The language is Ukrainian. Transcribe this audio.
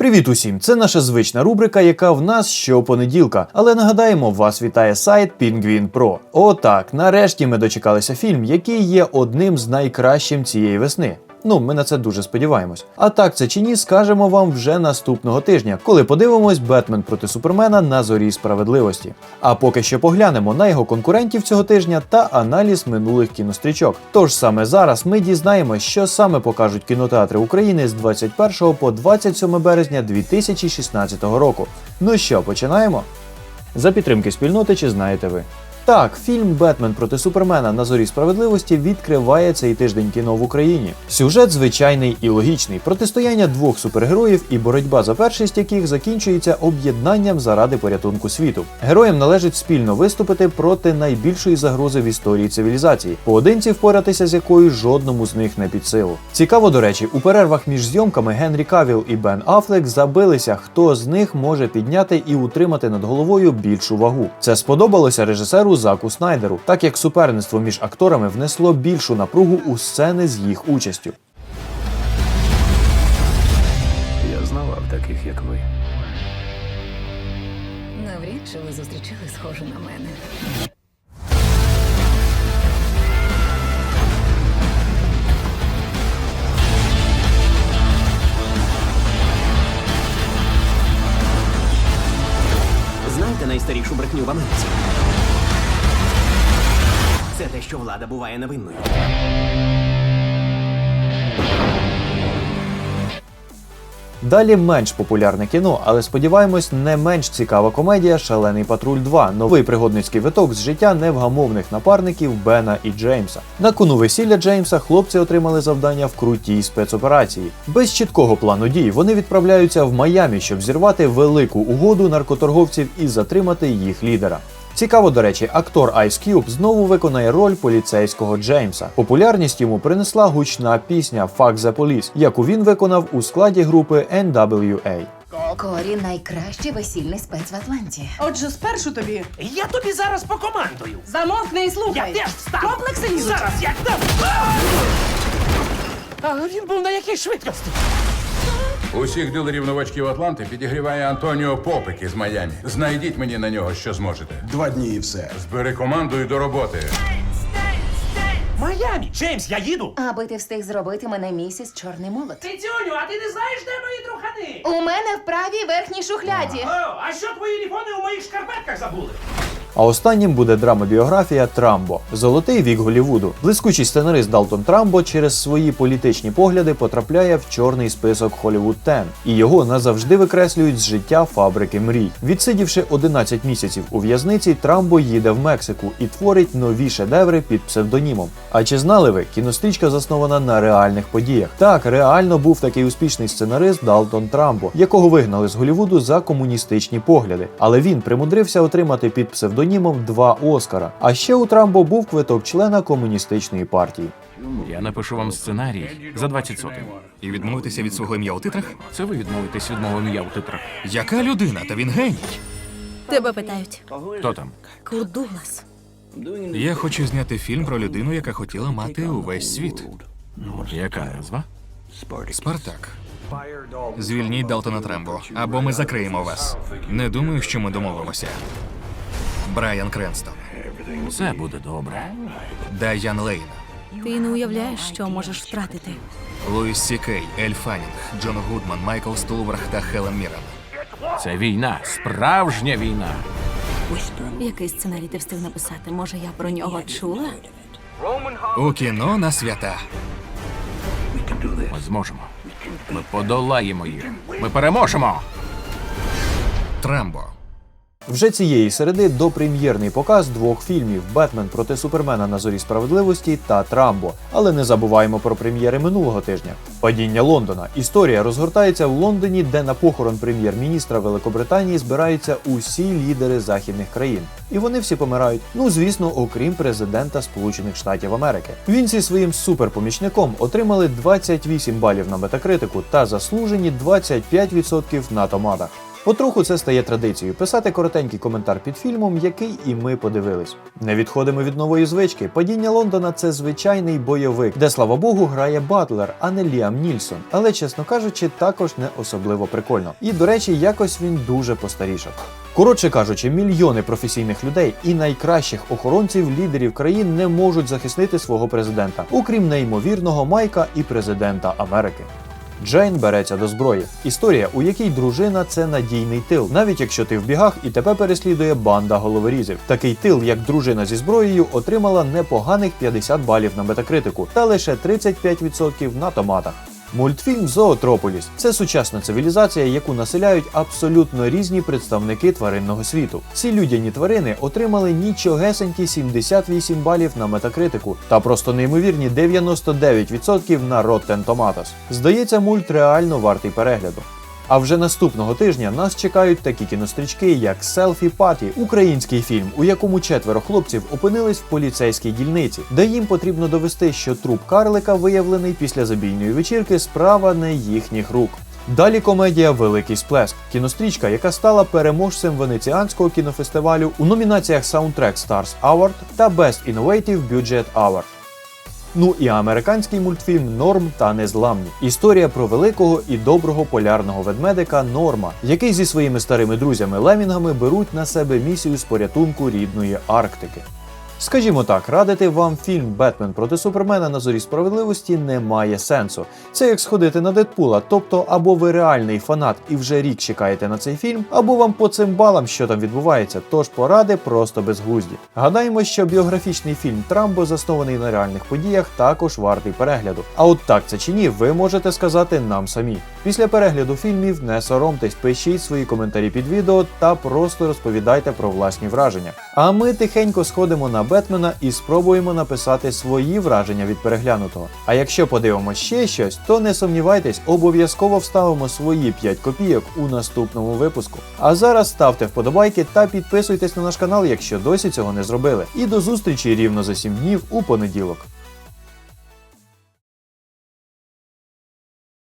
Привіт усім! Це наша звична рубрика, яка в нас щопонеділка. Але нагадаємо, вас вітає сайт Penguin Pro. Отак, нарешті ми дочекалися фільм, який є одним з найкращим цієї весни. Ну, ми на це дуже сподіваємось. А так це чи ні, скажемо вам вже наступного тижня, коли подивимось Бетмен проти Супермена на зорі справедливості. А поки що поглянемо на його конкурентів цього тижня та аналіз минулих кінострічок. Тож саме зараз ми дізнаємось, що саме покажуть кінотеатри України з 21 по 27 березня 2016 року. Ну що, починаємо? За підтримки спільноти, чи знаєте ви? Так, фільм Бетмен проти Супермена на зорі справедливості відкриває цей тиждень кіно в Україні. Сюжет звичайний і логічний. Протистояння двох супергероїв і боротьба за першість яких закінчується об'єднанням заради порятунку світу. Героям належить спільно виступити проти найбільшої загрози в історії цивілізації, поодинці впоратися з якою жодному з них не під силу. Цікаво, до речі, у перервах між зйомками Генрі Кавіл і Бен Афлек забилися, хто з них може підняти і утримати над головою більшу вагу. Це сподобалося режисеру Заку Снайдеру, так як суперництво між акторами внесло більшу напругу у сцени з їх участю. Я знавав таких, як ви. Навряд чи ви зустрічали схожу на мене. Знаєте найстарішу брехню в Америці? Це те, що влада буває невинною. Далі менш популярне кіно, але сподіваємось, не менш цікава комедія Шалений патруль 2. Новий пригодницький виток з життя невгамовних напарників Бена і Джеймса. На кону весілля Джеймса хлопці отримали завдання в крутій спецоперації. Без чіткого плану дій вони відправляються в Майамі, щоб зірвати велику угоду наркоторговців і затримати їх лідера. Цікаво, до речі, актор Ice Cube знову виконає роль поліцейського Джеймса. Популярність йому принесла гучна пісня Fuck the Police, яку він виконав у складі групи NWA. Корі найкращий весільний спец в Атланті. Отже, спершу тобі Я тобі зараз покомандую. замовкни і слухай. Я теж встану. Комплекси лізуть. Зараз як там. Але він був на якій швидкості? Усіх дилерів новачків Атланти підігріває Антоніо Попик із Майамі. Знайдіть мені на нього, що зможете. Два дні і все. Збери команду і до роботи. Майамі. Джеймс, я їду. Аби ти встиг зробити мене місіс Чорний молот. Цюню, а ти не знаєш, де мої трухани? У мене в правій верхній шухляді. О, а що твої ліфони у моїх шкарпетках забули? А останнім буде драма-біографія Трамбо Золотий вік Голівуду. Блискучий сценарист Далтон Трамбо через свої політичні погляди потрапляє в чорний список Hollywood 10, і його назавжди викреслюють з життя фабрики мрій. Відсидівши 11 місяців у в'язниці, Трамбо їде в Мексику і творить нові шедеври під псевдонімом. А чи знали ви, кінострічка заснована на реальних подіях? Так, реально був такий успішний сценарист Далтон Трамбо, якого вигнали з Голівуду за комуністичні погляди. Але він примудрився отримати під псевдонімом два Оскара. А ще у Трамбо був квиток члена комуністичної партії. Я напишу вам сценарій за 20 сотень. І відмовитися від свого ім'я у титрах? Це ви відмовитесь від мого ім'я у титрах. Яка людина? Та він геній. Тебе питають. Хто там? Курт Дуглас. Я хочу зняти фільм про людину, яка хотіла мати увесь світ. Яка назва? Спартак. Звільніть Далтона Трембо, або ми закриємо вас. Не думаю, що ми домовимося. Брайан Кренстон, Все буде добре. Дайан Лейн, Ти не уявляєш, що можеш втратити. Луїс Сікей, Ель Фаннінг, Джон Гудман, Майкл Стулверх та Хелен Міррен. Це війна, справжня війна. Який сценарій ти встиг написати? Може, я про нього чула? У кіно на свята. Ми зможемо. Ми подолаємо їх. Ми переможемо. Трамбо. Вже цієї середи допрем'єрний показ двох фільмів Бетмен проти Супермена на зорі справедливості та Трамбо. Але не забуваємо про прем'єри минулого тижня. Падіння Лондона. Історія розгортається в Лондоні, де на похорон прем'єр-міністра Великобританії збираються усі лідери західних країн. І вони всі помирають. Ну звісно, окрім президента Сполучених Штатів Америки. Він зі своїм суперпомічником отримали 28 балів на метакритику та заслужені 25% на томатах. Потроху це стає традицією писати коротенький коментар під фільмом, який і ми подивились. Не відходимо від нової звички. Падіння Лондона це звичайний бойовик, де слава Богу грає Батлер, а не Ліам Нільсон. Але чесно кажучи, також не особливо прикольно. І до речі, якось він дуже постарішав. Коротше кажучи, мільйони професійних людей і найкращих охоронців лідерів країн не можуть захистити свого президента, окрім неймовірного Майка і президента Америки. Джейн береться до зброї. Історія, у якій дружина це надійний тил, навіть якщо ти в бігах і тебе переслідує банда головорізів. Такий тил, як дружина зі зброєю, отримала непоганих 50 балів на метакритику та лише 35% на томатах. Мультфільм Зоотрополіс це сучасна цивілізація, яку населяють абсолютно різні представники тваринного світу. Ці людяні тварини отримали нічогесенькі 78 балів на метакритику та просто неймовірні 99% на Rotten Tomatoes. Здається, мульт реально вартий перегляду. А вже наступного тижня нас чекають такі кінострічки, як Селфі Паті, український фільм, у якому четверо хлопців опинились в поліцейській дільниці, де їм потрібно довести, що труп карлика, виявлений після забійної вечірки, справа не їхніх рук. Далі комедія Великий сплеск, кінострічка, яка стала переможцем венеціанського кінофестивалю у номінаціях Soundtrack Stars Award та Best Innovative Budget Award. Ну і американський мультфільм Норм та Незламні. Історія про великого і доброго полярного ведмедика Норма, який зі своїми старими друзями лемінгами беруть на себе місію з порятунку рідної Арктики. Скажімо так, радити вам фільм Бетмен проти Супермена на зорі справедливості немає сенсу. Це як сходити на Дедпула, тобто або ви реальний фанат і вже рік чекаєте на цей фільм, або вам по цим балам, що там відбувається, тож поради просто безглузді. Гадаємо, що біографічний фільм Трамбо, заснований на реальних подіях, також вартий перегляду. А от так це чи ні, ви можете сказати нам самі. Після перегляду фільмів не соромтесь, пишіть свої коментарі під відео та просто розповідайте про власні враження. А ми тихенько сходимо на Бетмена і спробуємо написати свої враження від переглянутого. А якщо подивимося ще щось, то не сумнівайтесь, обов'язково вставимо свої 5 копійок у наступному випуску. А зараз ставте вподобайки та підписуйтесь на наш канал, якщо досі цього не зробили. І до зустрічі рівно за 7 днів у понеділок.